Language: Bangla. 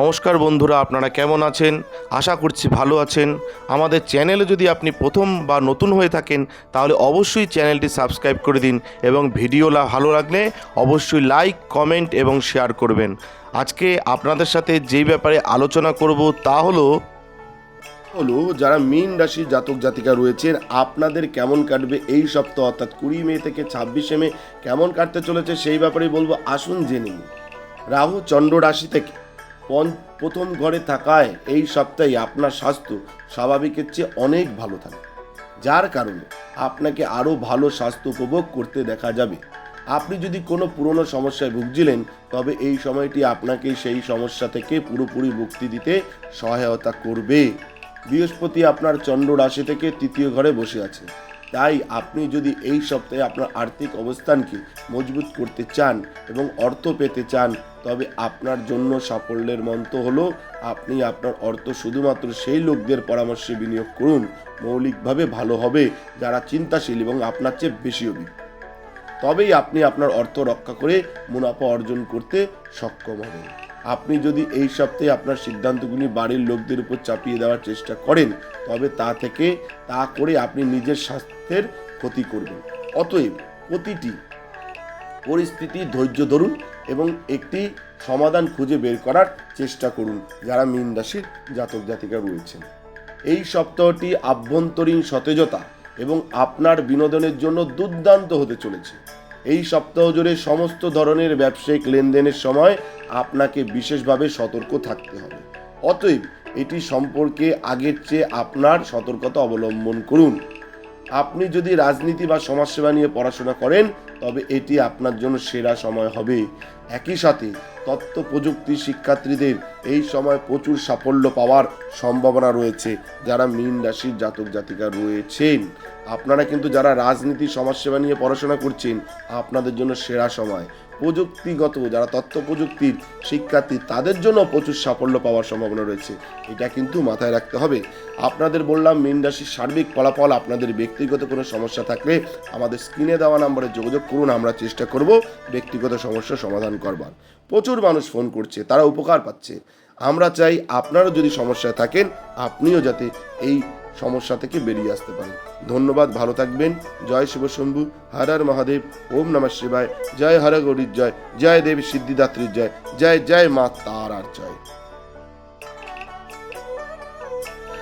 নমস্কার বন্ধুরা, আপনারা কেমন আছেন? আশা করছি ভালো আছেন। আমাদের চ্যানেলে যদি আপনি প্রথম বা নতুন হয়ে থাকেন, তাহলে অবশ্যই চ্যানেলটি সাবস্ক্রাইব করে দিন এবং ভিডিও ভালো লাগলে অবশ্যই লাইক, কমেন্ট এবং শেয়ার করবেন। আজকে আপনাদের সাথে যেই ব্যাপারে আলোচনা করব তা হলো হলো যারা মীন রাশির জাতক জাতিকা রয়েছেন, আপনাদের কেমন কাটবে এই সপ্তাহ, অর্থাৎ কুড়ি মে থেকে ছাব্বিশে মে কেমন কাটতে চলেছে সেই ব্যাপারে বলব, আসুন জেনে রাহু চন্দ্র রাশি থেকে প্রথম ঘরে থাকায় এই সপ্তাহে আপনার স্বাস্থ্য স্বাভাবিকের চেয়ে অনেক ভালো থাকে। যার কারণে আপনাকে আরও ভালো স্বাস্থ্য উপভোগ করতে দেখা যাবে। আপনি যদি কোনো পুরনো সমস্যায় ভুগছিলেন, তবে এই সময়টি আপনাকে সেই সমস্যা থেকে পুরোপুরি মুক্তি দিতে সহায়তা করবে। বৃহস্পতি আপনার চন্দ্র রাশি থেকে তৃতীয় ঘরে বসে আছে। তাই আপনি যদি এই সপ্তাহে আপনার আর্থিক অবস্থানকে মজবুত করতে চান এবং অর্থ পেতে চান, তবে আপনার জন্য সাফল্যের মন্ত্র হলো আপনি আপনার অর্থ শুধুমাত্র সেই লোকদের পরামর্শে বিনিয়োগ করুন। মৌলিকভাবে ভালো হবে, যারা চিন্তাশীল এবং আপনার চেয়ে বেশি অভিজ্ঞ। তবেই আপনি আপনার অর্থ রক্ষা করে মুনাফা অর্জন করতে সক্ষম হবেন। আপনি যদি এই সপ্তাহে আপনার সিদ্ধান্তগুলি বাড়ির লোকদের উপর চাপিয়ে দেওয়ার চেষ্টা করেন, তবে তা থেকে তা করে আপনি নিজের স্বাস্থ্যের ক্ষতি করবেন। অতএব প্রতিটি পরিস্থিতি ধৈর্য ধরুন এবং একটি সমাধান খুঁজে বের করার চেষ্টা করুন, যারা মীন রাশির জাতক জাতিকা রয়েছেন। এই সপ্তাহটি আভ্যন্তরীণ সতেজতা এবং আপনার বিনোদনের জন্য দুর্দান্ত হতে চলেছে। এই সপ্তাহ জুড়ে সমস্ত ধরনের ব্যবসায়িক লেনদেনের সময় আপনাকে বিশেষভাবে সতর্ক থাকতে হবে। অতএব এটি সম্পর্কে আগের চেয়ে আপনার সতর্কতা অবলম্বন করুন। আপনি যদি রাজনীতি বা সমাজসেবা নিয়ে পড়াশোনা করেন তবে এটি আপনার জন্য সেরা সময় হবে। একই সাথে তথ্য প্রযুক্তি শিক্ষার্থীদের এই সময় প্রচুর সাফল্য পাওয়ার সম্ভাবনা রয়েছে। যারা মীন রাশির জাতক জাতিকা রয়েছেন, আপনারা কিন্তু যারা রাজনীতি, সমাজসেবা নিয়ে পড়াশোনা করছেন, আপনাদের জন্য সেরা সময়। প্রযুক্তিগত যারা তথ্য প্রযুক্তির শিক্ষার্থী, তাদের জন্য প্রচুর সাফল্য পাওয়ার সম্ভাবনা রয়েছে। এটা কিন্তু মাথায় রাখতে হবে। আপনাদের বললাম, মীন রাশির সার্বিক ফলাফল, আপনাদের ব্যক্তিগত কোনো সমস্যা থাকলে আমাদের স্ক্রিনে দেওয়া নম্বরে যোগাযোগ করুন, আমরা চেষ্টা করব ব্যক্তিগত সমস্যা সমাধান করবার। প্রচুর মানুষ ফোন করছে, তারা উপকার পাচ্ছে। আমরা চাই আপনারও যদি সমস্যায় থাকেন, আপনিও যাতে এই সমস্যা থেকে বেরিয়ে আসতে পারেন। ধন্যবাদ, ভালো থাকবেন। জয় শিব শম্ভু, হর হর মহাদেব, ওম নমঃ শিবায়। জয় হর গৌরীর জয় জয় দেবী সিদ্ধিদাত্রীর জয় জয় জয় মা তারার জয়।